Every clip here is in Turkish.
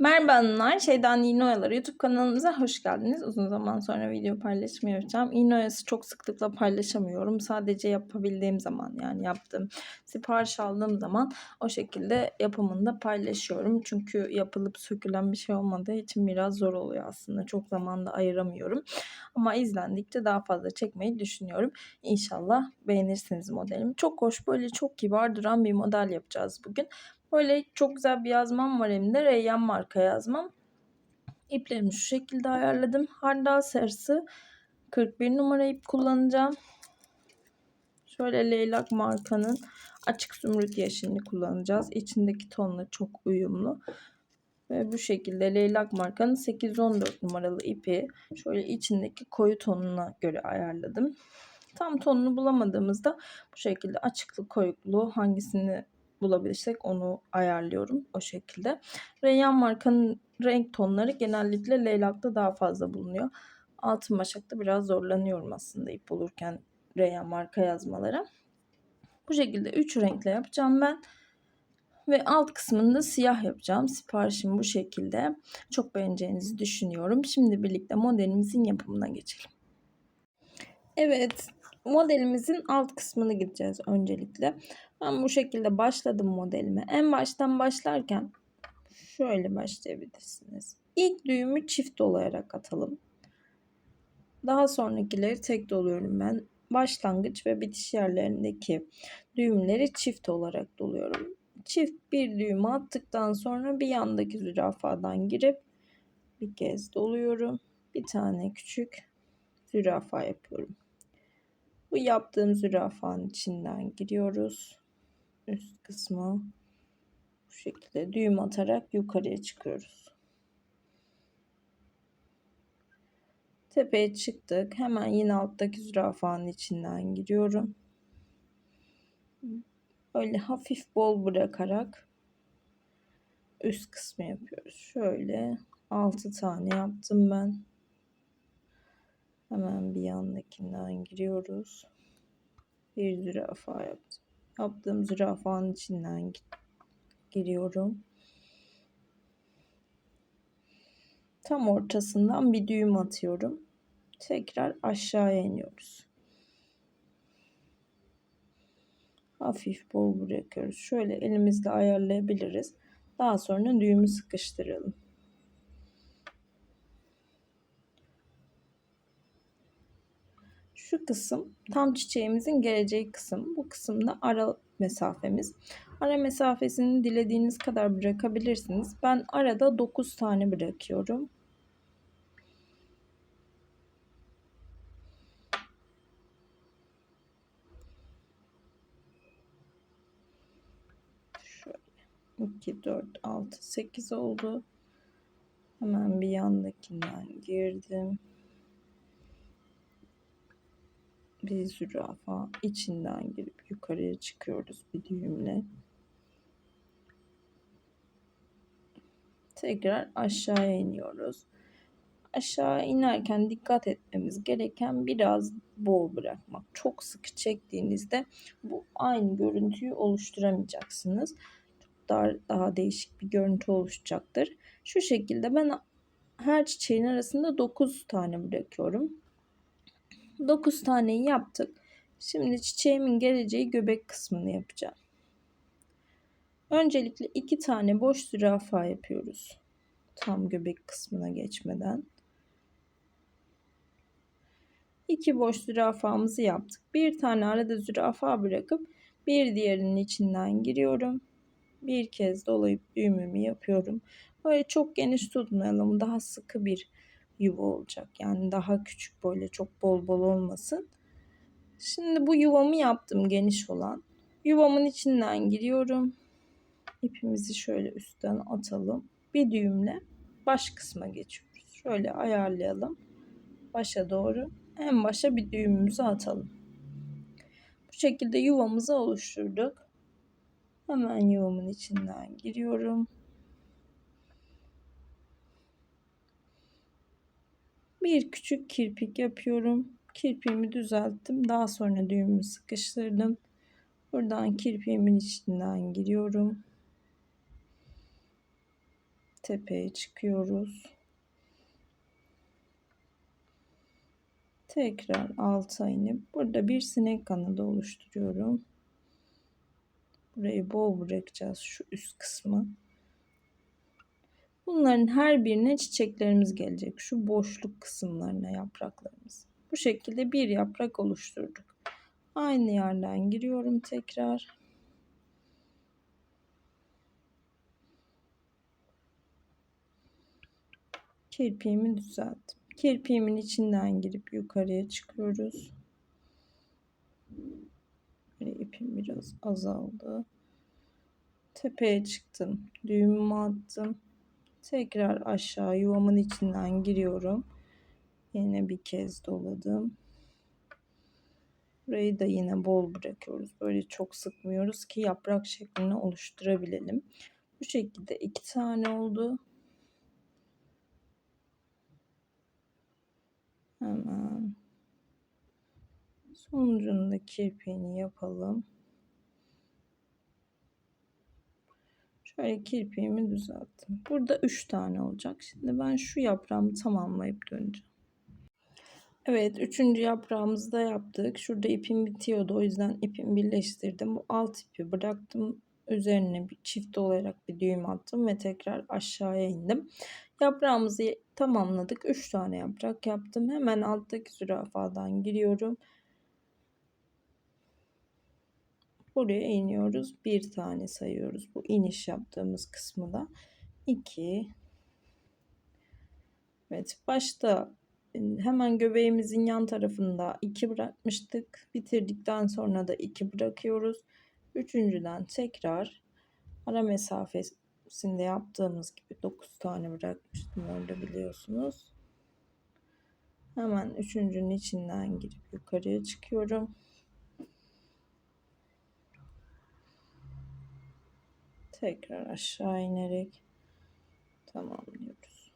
Merhaba hanımlar, Şeydan İğne YouTube kanalımıza hoş geldiniz. Uzun zaman sonra video paylaşımı yapacağım. Çok sıklıkla paylaşamıyorum. Sadece yapabildiğim zaman yani yaptığım, sipariş aldığım zaman o şekilde yapımında paylaşıyorum. Çünkü yapılıp sökülen bir şey olmadığı için biraz zor oluyor aslında. Çok zamanda ayıramıyorum. Ama izlendikçe daha fazla çekmeyi düşünüyorum. İnşallah beğenirsiniz modelimi. Çok hoş, böyle çok kibar duran bir model yapacağız bugün. Böyle çok güzel bir yazmam var elimde. Reyyan marka yazmam. İplerimi şu şekilde ayarladım. Hardal sarısı 41 numara ip kullanacağım. Şöyle leylak markanın açık zümrüt yeşilini kullanacağız. İçindeki tonla çok uyumlu. Ve bu şekilde leylak markanın 814 numaralı ipi şöyle içindeki koyu tonuna göre ayarladım. Tam tonunu bulamadığımızda bu şekilde açıklık koyukluğu hangisini bulabilirsek onu ayarlıyorum o şekilde. Reyyan markanın renk tonları genellikle leylakta daha fazla bulunuyor. Altın başakta biraz zorlanıyorum aslında ip bulurken Reyyan marka yazmalara. Bu şekilde 3 renkle yapacağım ben. Ve alt kısmında siyah yapacağım. Siparişim bu şekilde. Çok beğeneceğinizi düşünüyorum. Şimdi birlikte modelimizin yapımına geçelim. Evet, modelimizin alt kısmını gideceğiz öncelikle. Ben bu şekilde başladım modelime. En baştan başlarken şöyle başlayabilirsiniz. İlk düğümü çift dolayarak atalım. Daha sonrakileri tek doluyorum ben. Başlangıç ve bitiş yerlerindeki düğümleri çift olarak doluyorum. Çift bir düğüm attıktan sonra bir yandaki zürafadan girip bir kez doluyorum. Bir tane küçük zürafa yapıyorum. Bu yaptığım zürafanın içinden giriyoruz üst kısmı bu şekilde düğüm atarak yukarıya çıkıyoruz. Tepeye çıktık. Hemen yine alttaki zürafanın içinden giriyorum. Böyle hafif bol bırakarak üst kısmı yapıyoruz. Şöyle 6 tane yaptım ben. Hemen bir yandakinden giriyoruz. Bir zürafa yaptım yaptığım zürafanın içinden giriyorum. Tam ortasından bir düğüm atıyorum. Tekrar aşağıya iniyoruz. Hafif bol bırakıyoruz. Şöyle elimizle ayarlayabiliriz. Daha sonra düğümü sıkıştıralım. Şu kısım tam çiçeğimizin geleceği kısım. Bu kısımda ara mesafemiz. Ara mesafesini dilediğiniz kadar bırakabilirsiniz. Ben arada 9 tane bırakıyorum. Şöyle 2, 4, 6, 8 oldu. Hemen bir yandakinden girdim. Bir zürafa içinden girip yukarıya çıkıyoruz bir düğümle. Tekrar aşağıya iniyoruz. Aşağı inerken dikkat etmemiz gereken biraz bol bırakmak. Çok sıkı çektiğinizde bu aynı görüntüyü oluşturamayacaksınız. Çok daha, daha değişik bir görüntü oluşacaktır. Şu şekilde ben her çiçeğin arasında 9 tane bırakıyorum. 9 taneyi yaptık. Şimdi çiçeğimin geleceği göbek kısmını yapacağım. Öncelikle iki tane boş zürafa yapıyoruz. Tam göbek kısmına geçmeden. İki boş zürafamızı yaptık. Bir tane arada zürafa bırakıp bir diğerinin içinden giriyorum. Bir kez dolayıp düğümümü yapıyorum. Böyle çok geniş tutmayalım. Daha sıkı bir yuva olacak. Yani daha küçük böyle çok bol bol olmasın. Şimdi bu yuvamı yaptım geniş olan. Yuvamın içinden giriyorum. İpimizi şöyle üstten atalım. Bir düğümle baş kısma geçiyoruz. Şöyle ayarlayalım. Başa doğru en başa bir düğümümüzü atalım. Bu şekilde yuvamızı oluşturduk. Hemen yuvamın içinden giriyorum. Bir küçük kirpik yapıyorum. Kirpiğimi düzelttim. Daha sonra düğümü sıkıştırdım. Buradan kirpiğimin içinden giriyorum. Tepeye çıkıyoruz. Tekrar alta inip burada bir sinek kanadı oluşturuyorum. Burayı bol bırakacağız şu üst kısmı. Bunların her birine çiçeklerimiz gelecek. Şu boşluk kısımlarına yapraklarımız. Bu şekilde bir yaprak oluşturduk. Aynı yerden giriyorum tekrar. Kirpiğimi düzelttim. Kirpiğimin içinden girip yukarıya çıkıyoruz. Böyle ipim biraz azaldı. Tepeye çıktım. Düğümümü attım. Tekrar aşağı yuvamın içinden giriyorum. Yine bir kez doladım. Burayı da yine bol bırakıyoruz. Böyle çok sıkmıyoruz ki yaprak şeklini oluşturabilelim. Bu şekilde iki tane oldu. Hemen sonucunda kirpiğini yapalım. Şöyle kirpiğimi düzelttim. Burada 3 tane olacak. Şimdi ben şu yaprağımı tamamlayıp döneceğim. Evet, üçüncü yaprağımızı da yaptık. Şurada ipim bitiyordu. O yüzden ipimi birleştirdim. Bu alt ipi bıraktım. Üzerine bir çift olarak bir düğüm attım ve tekrar aşağıya indim. Yaprağımızı tamamladık. 3 tane yaprak yaptım. Hemen alttaki zürafadan giriyorum. Buraya iniyoruz. Bir tane sayıyoruz. Bu iniş yaptığımız kısmı da 2 Evet başta hemen göbeğimizin yan tarafında 2 bırakmıştık. Bitirdikten sonra da 2 bırakıyoruz. Üçüncüden tekrar ara mesafesinde yaptığımız gibi 9 tane bırakmıştım orada biliyorsunuz. Hemen üçüncünün içinden girip yukarıya çıkıyorum. Tekrar aşağı inerek tamamlıyoruz.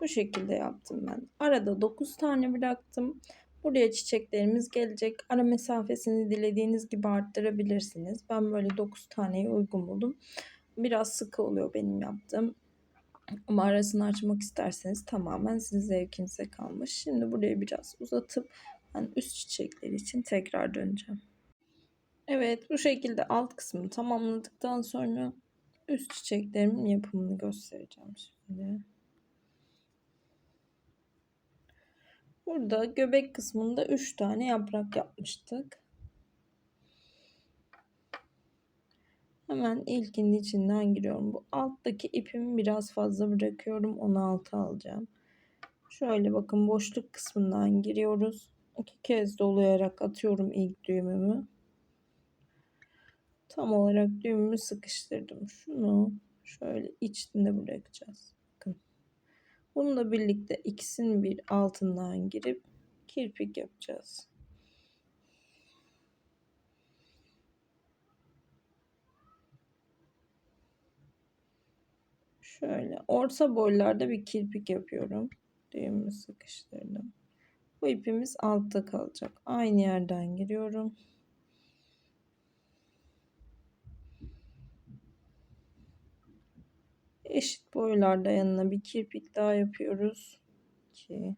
Bu şekilde yaptım ben. Arada 9 tane bıraktım. Buraya çiçeklerimiz gelecek. Ara mesafesini dilediğiniz gibi arttırabilirsiniz. Ben böyle 9 taneyi uygun buldum. Biraz sıkı oluyor benim yaptığım. Ama arasını açmak isterseniz tamamen sizin zevkinize kalmış. Şimdi burayı biraz uzatıp ben üst çiçekler için tekrar döneceğim. Evet bu şekilde alt kısmını tamamladıktan sonra üst çiçeklerimin yapımını göstereceğim şimdi. Burada göbek kısmında 3 tane yaprak yapmıştık. Hemen ilkinin içinden giriyorum. Bu alttaki ipimi biraz fazla bırakıyorum. Onu alta alacağım. Şöyle bakın boşluk kısmından giriyoruz. İki kez dolayarak atıyorum ilk düğümümü. Tam olarak düğümümü sıkıştırdım. Şunu şöyle içinde bırakacağız. Bakın. Bununla birlikte ikisinin bir altından girip kirpik yapacağız. Şöyle orta boylarda bir kirpik yapıyorum. Düğümü sıkıştırdım. Bu ipimiz altta kalacak. Aynı yerden giriyorum. Eşit boylarda yanına bir kirpik daha yapıyoruz. 2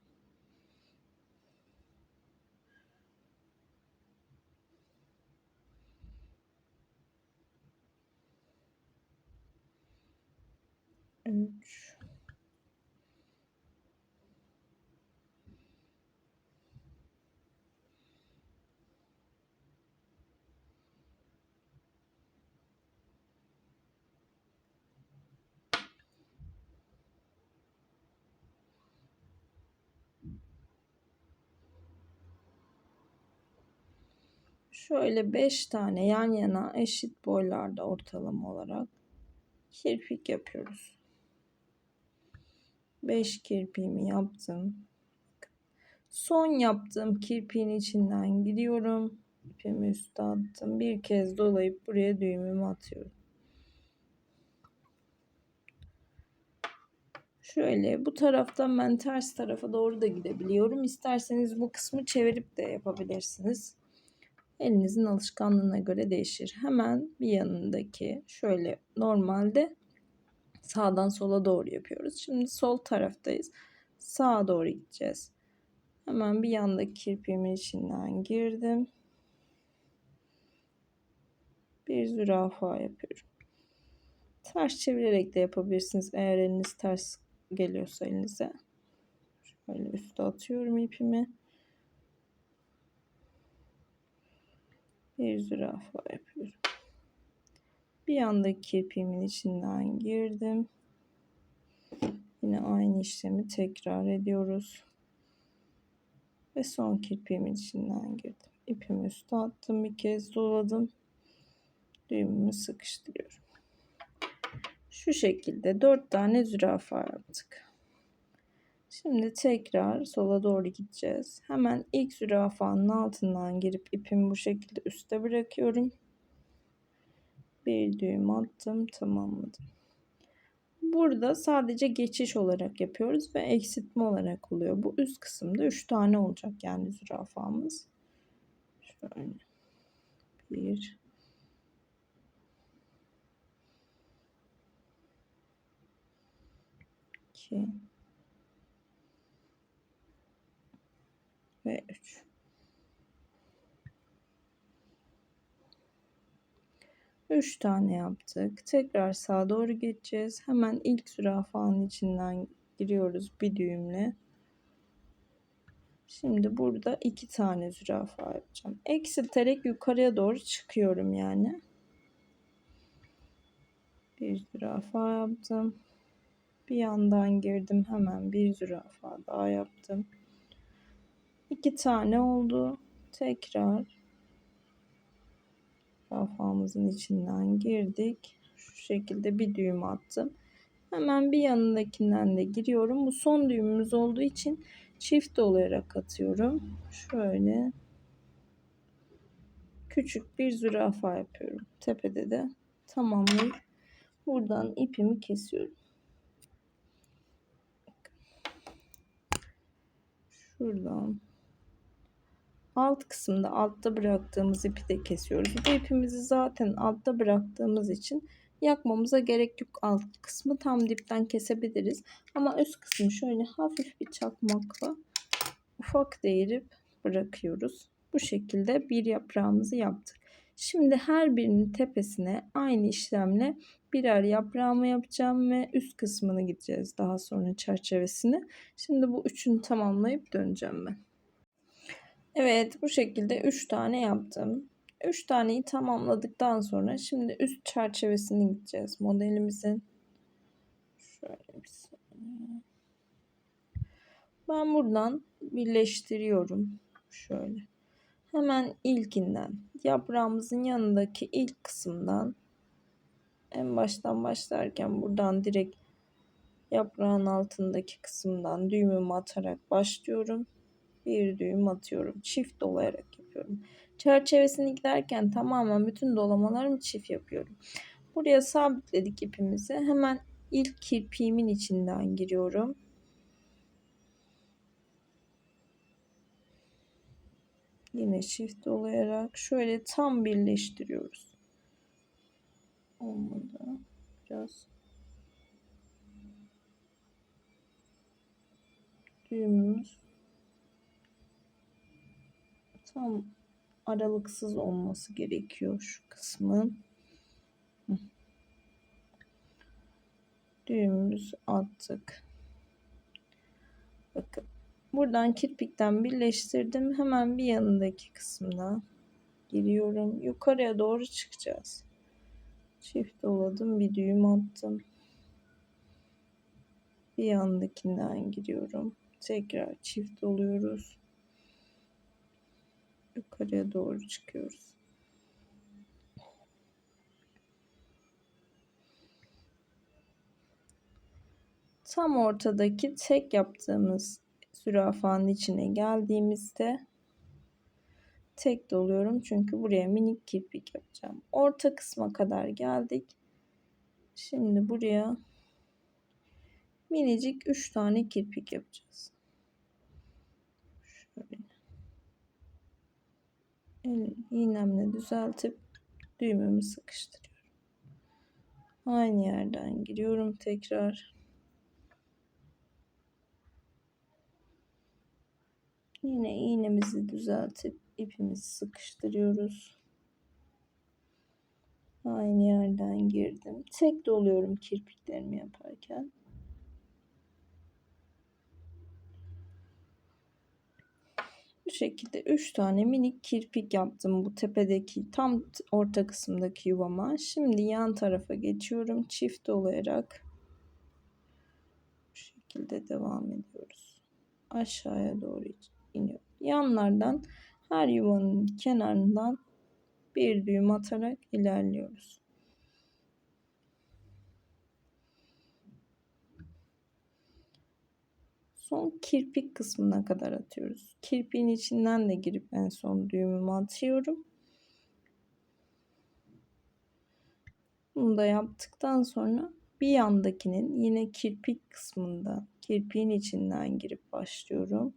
3 Şöyle 5 tane yan yana eşit boylarda ortalama olarak kirpik yapıyoruz. 5 kirpiğimi yaptım. Son yaptığım kirpiğin içinden gidiyorum. İpimi üstte attım. Bir kez dolayıp buraya düğümümü atıyorum. Şöyle bu taraftan ben ters tarafa doğru da gidebiliyorum. İsterseniz bu kısmı çevirip de yapabilirsiniz. Elinizin alışkanlığına göre değişir. Hemen bir yanındaki şöyle normalde Sağdan sola doğru yapıyoruz. Şimdi sol taraftayız. Sağa doğru gideceğiz. Hemen bir yandaki kirpiğimin içinden girdim. Bir zürafa yapıyorum. Ters çevirerek de yapabilirsiniz eğer eliniz ters geliyorsa elinize. Şöyle üste atıyorum ipimi. Bir zürafa yapıyorum. Bir yandaki kirpiğimin içinden girdim. Yine aynı işlemi tekrar ediyoruz. Ve son kirpiğimin içinden girdim. İpimi üste attım. Bir kez doladım. Düğümümü sıkıştırıyorum. Şu şekilde dört tane zürafa yaptık. Şimdi tekrar sola doğru gideceğiz. Hemen ilk zürafanın altından girip ipimi bu şekilde üste bırakıyorum. Bir düğüm attım tamamladım. Burada sadece geçiş olarak yapıyoruz ve eksiltme olarak oluyor. Bu üst kısımda 3 tane olacak yani zürafamız. Şöyle. 1 2 3 tane yaptık. Tekrar sağa doğru geçeceğiz. Hemen ilk zürafanın içinden giriyoruz bir düğümle. Şimdi burada iki tane zürafa yapacağım. Eksilterek yukarıya doğru çıkıyorum yani. Bir zürafa yaptım. Bir yandan girdim hemen bir zürafa daha yaptım. İki tane oldu. Tekrar zürafamızın içinden girdik. Şu şekilde bir düğüm attım. Hemen bir yanındakinden de giriyorum. Bu son düğümümüz olduğu için çift olarak atıyorum. Şöyle küçük bir zürafa yapıyorum. Tepede de tamamlayıp buradan ipimi kesiyorum. Şuradan alt kısımda altta bıraktığımız ipi de kesiyoruz. Bu ipimizi zaten altta bıraktığımız için yakmamıza gerek yok. Alt kısmı tam dipten kesebiliriz. Ama üst kısmı şöyle hafif bir çakmakla ufak değirip bırakıyoruz. Bu şekilde bir yaprağımızı yaptık. Şimdi her birinin tepesine aynı işlemle birer yaprağımı yapacağım ve üst kısmını gideceğiz daha sonra çerçevesini. Şimdi bu üçünü tamamlayıp döneceğim ben. Evet bu şekilde 3 tane yaptım. 3 taneyi tamamladıktan sonra şimdi üst çerçevesini gideceğiz modelimizin. Şöyle bir saniye. Ben buradan birleştiriyorum. Şöyle. Hemen ilkinden yaprağımızın yanındaki ilk kısımdan en baştan başlarken buradan direkt yaprağın altındaki kısımdan düğümümü atarak başlıyorum bir düğüm atıyorum. Çift dolayarak yapıyorum. Çerçevesini giderken tamamen bütün dolamalarımı çift yapıyorum. Buraya sabitledik ipimizi. Hemen ilk kirpiğimin içinden giriyorum. Yine çift dolayarak şöyle tam birleştiriyoruz. Olmadı. Biraz düğümümüz tam aralıksız olması gerekiyor şu kısmın. Düğümümüzü attık. Bakın buradan kirpikten birleştirdim. Hemen bir yanındaki kısmına giriyorum. Yukarıya doğru çıkacağız. Çift doladım. Bir düğüm attım. Bir yandakinden giriyorum. Tekrar çift doluyoruz yukarıya doğru çıkıyoruz. Tam ortadaki tek yaptığımız zürafanın içine geldiğimizde tek doluyorum çünkü buraya minik kirpik yapacağım. Orta kısma kadar geldik. Şimdi buraya minicik 3 tane kirpik yapacağız. Şöyle el iğnemle düzeltip düğümümü sıkıştırıyorum. Aynı yerden giriyorum tekrar. Yine iğnemizi düzeltip ipimizi sıkıştırıyoruz. Aynı yerden girdim. Tek doluyorum kirpiklerimi yaparken. Bu şekilde 3 tane minik kirpik yaptım bu tepedeki tam orta kısımdaki yuvama. Şimdi yan tarafa geçiyorum çift dolayarak. Bu şekilde devam ediyoruz. Aşağıya doğru iniyor. Yanlardan her yuvanın kenarından bir düğüm atarak ilerliyoruz. Son kirpik kısmına kadar atıyoruz. Kirpiğin içinden de girip en son düğümümü atıyorum. Bunu da yaptıktan sonra bir yandakinin yine kirpik kısmında kirpiğin içinden girip başlıyorum.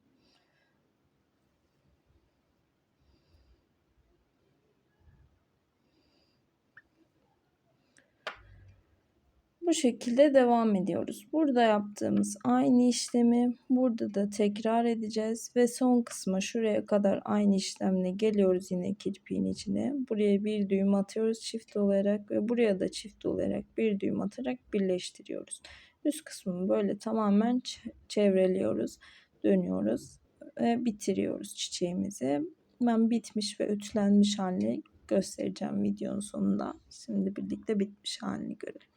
Bu şekilde devam ediyoruz. Burada yaptığımız aynı işlemi burada da tekrar edeceğiz ve son kısma şuraya kadar aynı işlemle geliyoruz yine kirpiğin içine. Buraya bir düğüm atıyoruz çift olarak ve buraya da çift olarak bir düğüm atarak birleştiriyoruz. Üst kısmını böyle tamamen çevreliyoruz, dönüyoruz ve bitiriyoruz çiçeğimizi. Ben bitmiş ve ütülenmiş halini göstereceğim videonun sonunda. Şimdi birlikte bitmiş halini görelim.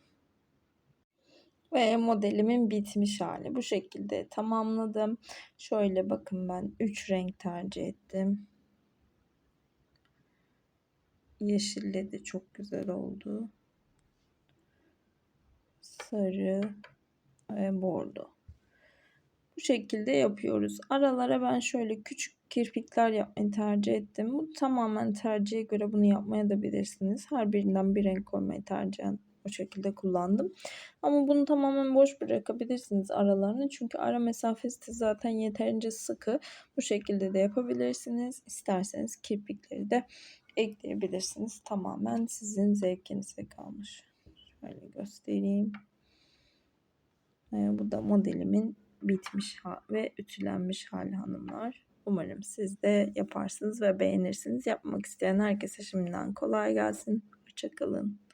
Ve modelimin bitmiş hali. Bu şekilde tamamladım. Şöyle bakın ben 3 renk tercih ettim. Yeşille de çok güzel oldu. Sarı ve bordo. Bu şekilde yapıyoruz. Aralara ben şöyle küçük kirpikler yapmayı tercih ettim. Bu tamamen tercihe göre bunu yapmaya da bilirsiniz. Her birinden bir renk koymayı tercih o şekilde kullandım. Ama bunu tamamen boş bırakabilirsiniz aralarını. Çünkü ara mesafesi de zaten yeterince sıkı. Bu şekilde de yapabilirsiniz. İsterseniz kirpikleri de ekleyebilirsiniz. Tamamen sizin zevkinize kalmış. Şöyle göstereyim. Ee, bu da modelimin bitmiş ve ütülenmiş hali hanımlar. Umarım siz de yaparsınız ve beğenirsiniz. Yapmak isteyen herkese şimdiden kolay gelsin. Hoşçakalın.